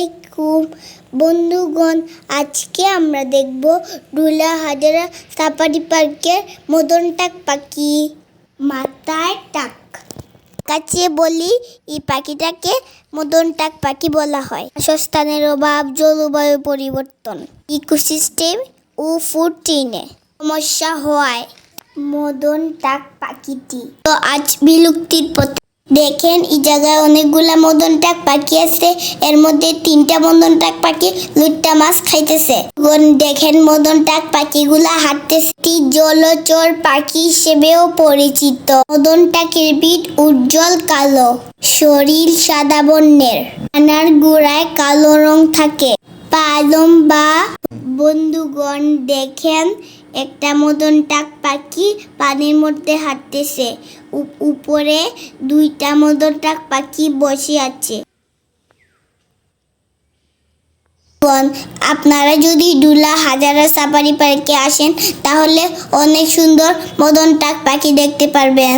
আলাইকুম। বন্ধুগণ, আজকে আমরা দেখব ডুলা হাজারা সাফারি পার্কের মদন টাক পাখি, মাথায় টাক। কাছে বলি, এই পাখিটাকে মদন টাক পাখি বলা হয়। বাসস্থানের অভাব, জলবায়ু পরিবর্তন, ইকোসিস্টেম ও ফুড চেইনে সমস্যা হওয়ায় মদন টাক পাখিটি। তো আজ বিলুপ্তির পথে দেখেন, এই জায়গায় অনেকগুলা মদন টাক পাখি আছে। এর মধ্যে তিনটা মদন টাক পাখি লুট্টা মাছ খাইতেছে। দেখেন, মদন টাক পাখিগুলা হাঁটতেছে। জলচর পাখি হিসেবেও পরিচিত। মদন টাকের পিঠ উজ্জ্বল কালো, শরীর সাদা বর্ণের। আনার গোড়ায় কালো রং থাকে। পা লম্বা বন্ধুগণ, দেখেন একটা মদন টাক পাখি পানির মধ্যে হাঁটতেছে। উপরে দুইটা মদন টাক পাখি বসে আছে। আপনারা যদি ডুলা হাজারা সাফারি পার্কে আসেন, তাহলে অনেক সুন্দর মদন টাক পাখি দেখতে পারবেন।